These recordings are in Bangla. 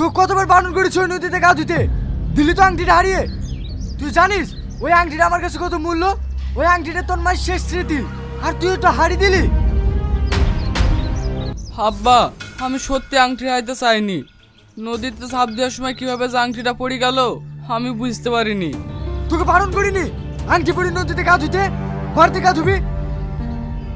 তো কতবার বারণ করেছি ওই নদীতে গা ধুতে দিলি তো আংটিটা হারিয়ে। তুই জানিস ওই আংটিটা আমার কাছে কত মূল্য? ওই আংটিটা তোর মায়ের শেষ স্মৃতি। আর তুই ওটা হারিয়ে দিলি? আব্বা আমি সত্যি আংটি হারাইতে চাইনি। নদীতে ঝাঁপ দেওয়ার সময় কীভাবে যে আংটিটা পড়ে গেল আমি বুঝতে পারিনি। তোকে বারণ করিনি? আংটি পড়ি নদীতে গা ধুতে ভারতে গা ধুবি?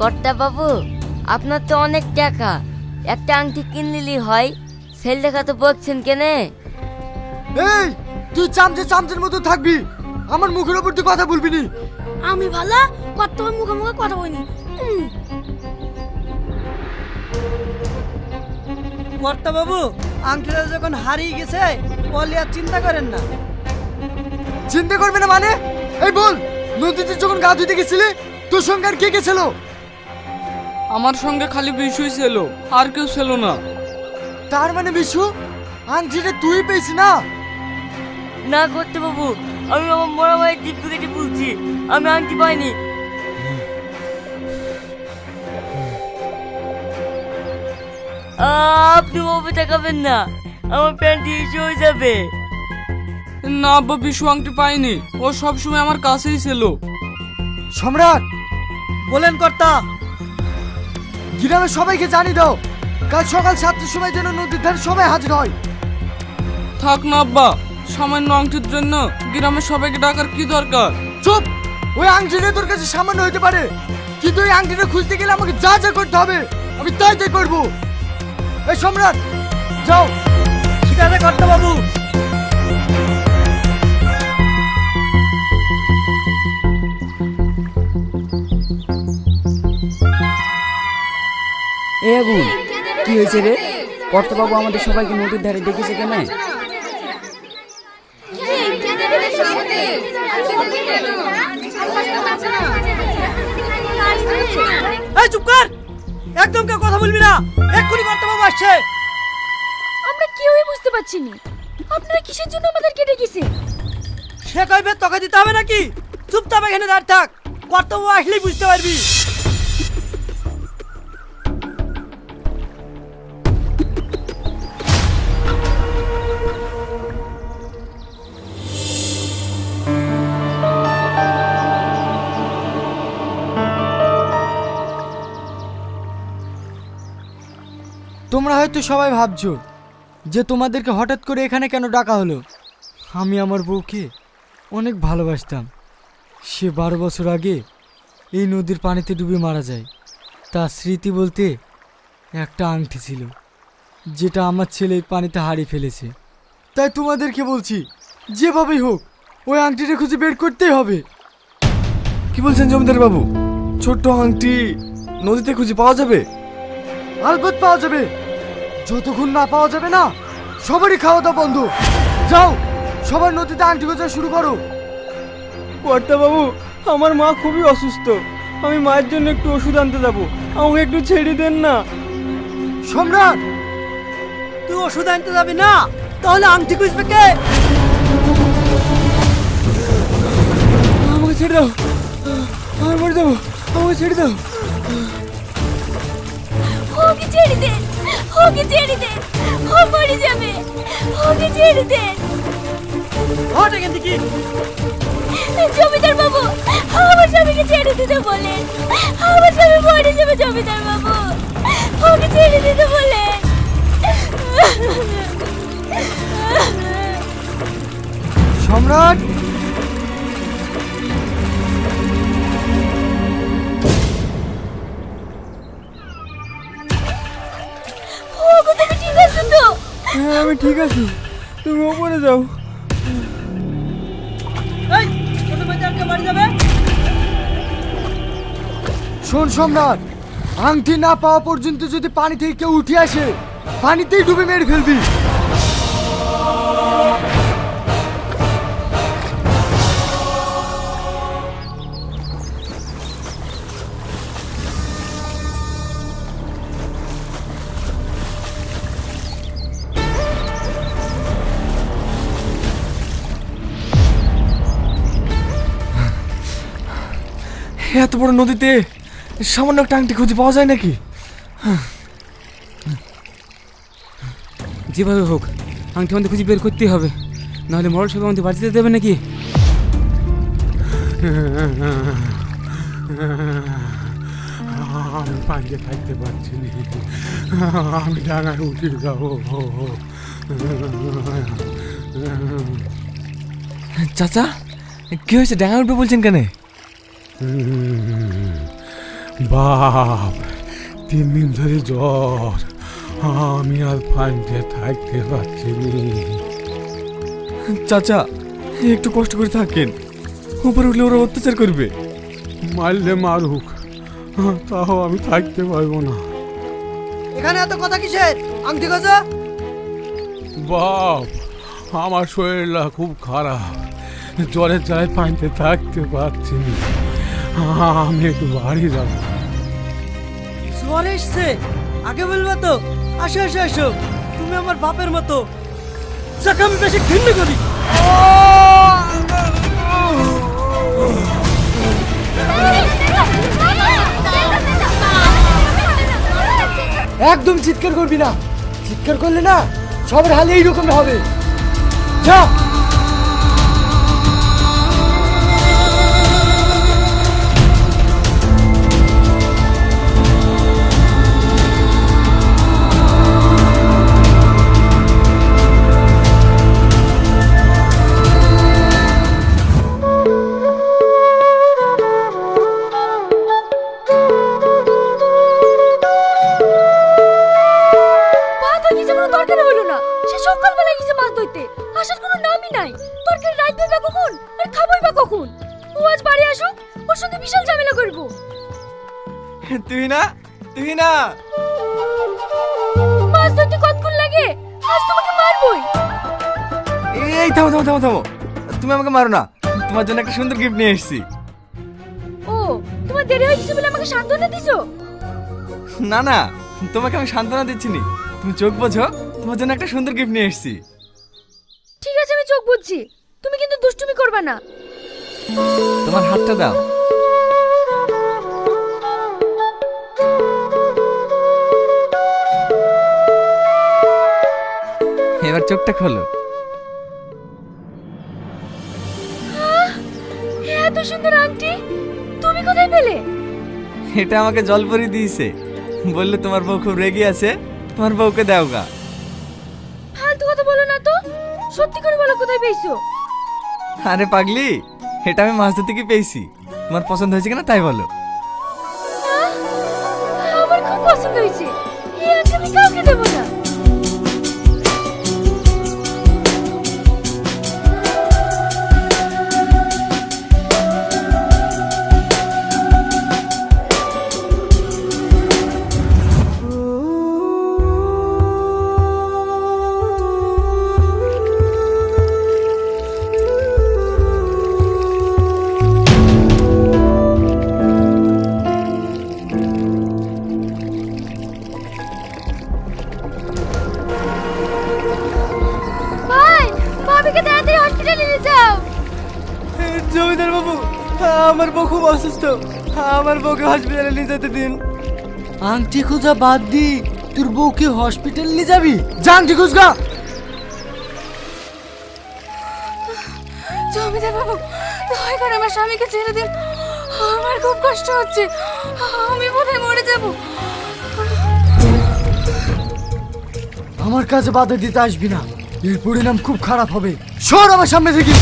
কর্তা বাবু আপনার তো অনেক টাকা। একটা আংটি কিনলিলি হয় সেল তো বলছেন কেনে? এই তুই চামচে চামচের মতো থাকবি। আমার মুখের ওপর তুই কথা বলবি নি। আমি ভালো? কত মুখে মুখে কথা বলিনি। কর্তা বাবু আংটিটা যখন হারিয়ে গেছে বলি আর চিন্তা করেন না। চিন্তা করবে না মানে? এই বল নদীতে যখন গা ধুতে গেছিলি তোর সঙ্গে আর কে কে ছিল? আমার সঙ্গে খালি বিষয় ছিল আর কেউ ছিল না। তার মানে বিশু আংটিটা তুই পেয়েছি না? না করতে বাবু আমি আমার বড় ভাইয়ের টিপ কেটে বলছি আমি আংটি পাইনি। আপনি বাবু তাকাবেন না আমার প্যান্ট ইস্যু হয়ে যাবে। না আব্বা বিশু আংটি পাইনি। ও সব সময় আমার কাছেই ছিল। সম্রাট বলেন কর্তা গ্রামের সবাইকে জানিয়ে দাও। কাল সকাল সাতটার সময় যেন নদীর ধারে সবাই হাজির হয়। থাক না আব্বা সামান্য আংটির জন্য গ্রামের সবাইকে ডাকার কি দরকার? চুপ! ওই আংটিটা তোর কাছে সামান্য হইতে পারে। কিন্তু ওই আংটিটা খুঁজতে গেলে আমাকে যা যা করতে হবে আমি তাই তাই করব। এই সম্রাট যাও। ঠিক আছে কর্তা বাবু। এ আগুন। কি হয়েছে রে? কর্তাবাবু আমাদের সবাইকে নদীর ধারে ডেকেছে কেন? এই চুপ কর! একদম কেউ কথা বলবি না। এক্ষুনি কর্তা বাবু আসছে। আমরা কেউই বুঝতে পারছি না। আপনারা কিসের জন্য আমাদের কেটে গেছে সে কইবে তোকে দিতে হবে নাকি? চুপচাপ এখানে দাঁড় থাক। কর্তা বাবু আসলেই বুঝতে পারবি। তোমরা হয়তো সবাই ভাবছ যে তোমাদেরকে হঠাৎ করে এখানে কেন ডাকা হলো? আমি আমার বউকে অনেক ভালোবাসতাম। সে বারো বছর আগে এই নদীর পানিতে ডুবে মারা যায়। তার স্মৃতি বলতে একটা আংটি ছিল যেটা আমার ছেলে পানিতে হারিয়ে ফেলেছে। তাই তোমাদেরকে বলছি যেভাবেই হোক ওই আংটিটা খুঁজে বের করতেই হবে। কি বলছেন জমিদার বাবু? ছোট্ট আংটি নদীতে খুঁজে পাওয়া যাবে? আলবত পাওয়া যাবে। যতক্ষণ না পাওয়া যাবে না? সবারই খাওয়া দাওয়া বন্ধ। যাও সবার নদীতে আংটি খোঁজা শুরু করো। কর্তা বাবু আমার মা খুবই অসুস্থ। আমি মায়ের জন্য একটু ওষুধ আনতে যাব। আমাকে একটু ছেড়ে দেন না। সম্রাট! তুই ওষুধ আনতে যাবি না? তাহলে আংটি খুঁজবে কে? আমাকে ছেড়ে দাও। আমার মরে যাব। আমাকে ছেড়ে দাও। ওকে ছেড়ে দেন। ওকে ছেড়ে দেন ও মরে যাবে ওকে ছেড়ে দেন হট এখান থেকে জমিদার বাবু আমার স্বামীকে ছেড়ে দিতে বলেন আমি ঠিক আছি। তুমি ওপরে যাও। শোন সম্রাট আংটি না পাওয়া পর্যন্ত যদি পানি থেকে কেউ উঠে আসে পানিতেই ডুবে মেরে ফেলবি। এত বড় নদীতে সামান্য একটা আংটি খুঁজে পাওয়া যায় নাকি? যেভাবে হোক আংটি আমাদের খুঁজে বের করতেই হবে। নাহলে মরল সবাই আমাদের বাড়িতে দেবে নাকি? আমি পাঞ্জে থাকতে পারছি না। আমি ডাঙায় উঠে যাব। চাচা কি হয়েছে? ডাঙা উঠবে বলছেন কেন? বাপ তিন দিন ধরে জ্বর। আমি আর পাঞ্জে থাকতে পারছি না চাচা একটু কষ্ট করে থাকেন। উপরে উঠলে ওরা অত্যাচার করবে। মারলে মারুক তাও আমি থাকতে পারব না। এখানে এত কথা কিসের? আংটি গজা? বাপ আমার শরীরটা খুব খারাপ। জ্বরের জ্বালায় পানিতে থাকতে পারছি না। আমি একটু বাড়ি যাব। জ্বর এসছে। আগে বলব তো। আসো আসো আসো। তুমি আমার বাপের মতো। যাকে আমি বেশি ঘৃণা করি। একদম চিৎকার করবি না। চিৎকার করলে না সবার হালে এইরকম হবে। যা। কোনো দরকার হলো না। সে সকালবেলা গেছে মাছ ধরতে। আসার কোনো নামই নাই। তরকারি রাখবে বা কখন? আর খাবোই বা কখন? ও আজ বাড়ি আসুক ওর সঙ্গে বিশাল ঝামেলা করব। তুই না তুই না। মাছ ধরতে কতক্ষণ লাগে? আজ তোমাকে মারবই। এই থামো থামো থামো থামো। তুমি আমাকে মারো না। তোমার জন্য একটা সুন্দর গিফট নিয়ে এসেছি। ও তোমার দেরি হয়ে গেছে বলে আমাকে সান্ত্বনা দিছো? না না তোমাকে আমি সান্ত্বনা দিচ্ছি নি। তুমি চোখ বোঝো তোমার জন্য একটা সুন্দর গিফট নিয়ে এসেছি। ঠিক আছে আমি চোখ বুঝছি। তুমি কিন্তু দুষ্টুমি করবে না। তোমার হাতটা দাও। এবার চোখটা খোলো। এত সুন্দর আংটি। তুমি কোথায় পেলে? এটা আমাকে জলপরি দিয়েছে। বললে তোমার বউ খুব রেগে আছে। তোমার বউকে দাও গা ফালতু কথা বলো না তো। সত্যি করে বলো কোথায় পেয়েছ? আরে পাগলি এটা আমি মাছ ধরতে গিয়ে পেয়েছি। তোমার পছন্দ হয়েছে কিনা তাই বলো। আমার খুব পছন্দ হয়েছে। এই আমি কাউকে দেবো না। জমিদার বাবু। আমার বউ খুব অসুস্থ। আমার বউকে হসপিটালে নিয়ে যেতে দিন। আংটি খোঁজা বাদ দি তোর বউকে হসপিটাল নিয়ে যাবি? যা আংটি খুঁজগা জমিদার বাবু দয়া করে আমার স্বামীকে ছেড়ে দিন। আমার খুব কষ্ট হচ্ছে। আমি বোধহয় মরে যাব। আমার কাছে বাধা দিতে আসবি না। এর পরিণাম খুব খারাপ হবে। সর আমার সামনে থেকে।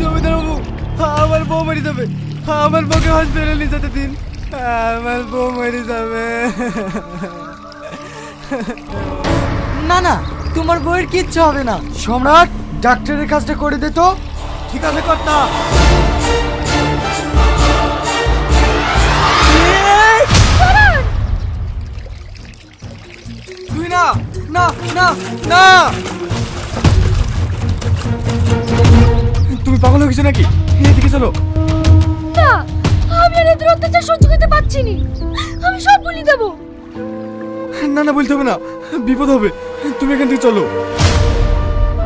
জমিদার বাবু আমার বউ মরে যাবে। আমার বউকে হসপিটালে নিয়ে যেতে দিন। আমার বউ মরে যাবে। না না তোমার বউয়ের কিচ্ছু হবে না। সম্রাট ডাক্তারের কাজটা করে দে তো। ঠিক আছে কর্তা। তুই না না না না! তুমি পাগল হয়ে গেছো নাকি? এদিকে চলো। না আমি আর এদের অত্যাচার সহ্য করতে পারছি নি। আমি সব বলি দেবো। না না বলতে হবে না। বিপদ হবে। তুমি এখান থেকে চলো।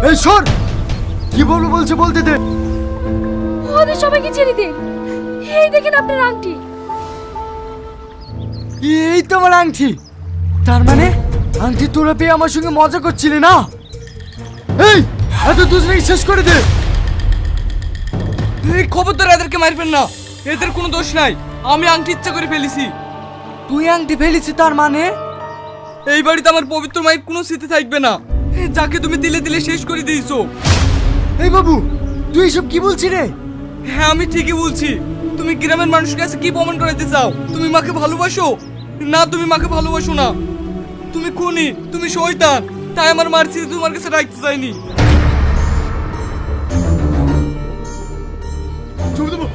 এই সর! কি বলব বলছে বলতে দে। ওদের সবাইকে ছেড়ে দিন এই দেখেন আপনার আংটি। এই তো আমার আংটি। তার মানে? আংটি তোরা পেয়ে আমার সঙ্গে মজা করছিলি না? এই এত দুজনেই শেষ করে দে। এই খবরদার এদেরকে মারবেন না। এদের কোনো দোষ নাই। আমি আংটি ইচ্ছা করে ফেলেছি। তুই আংটি ফেলেছি তার মানে? এই বাড়িতে আমার পবিত্র মায়ের কোনো স্মৃতি থাকবে না। যাকে তুমি দিলে দিলে শেষ করে দিয়েছ। এই বাবু তুই এসব কি বলছি রে? হ্যাঁ আমি ঠিকই বলছি। তুমি গ্রামের মানুষের কাছে কি প্রমাণ করাতে চাও? তুমি মাকে ভালোবাসো? না তুমি মাকে ভালোবাসো না। তুমি খুনি তুমি শয়তান। তাই আমার মার্সিতে তোমার কাছে রাখতে চাইনি। দেবো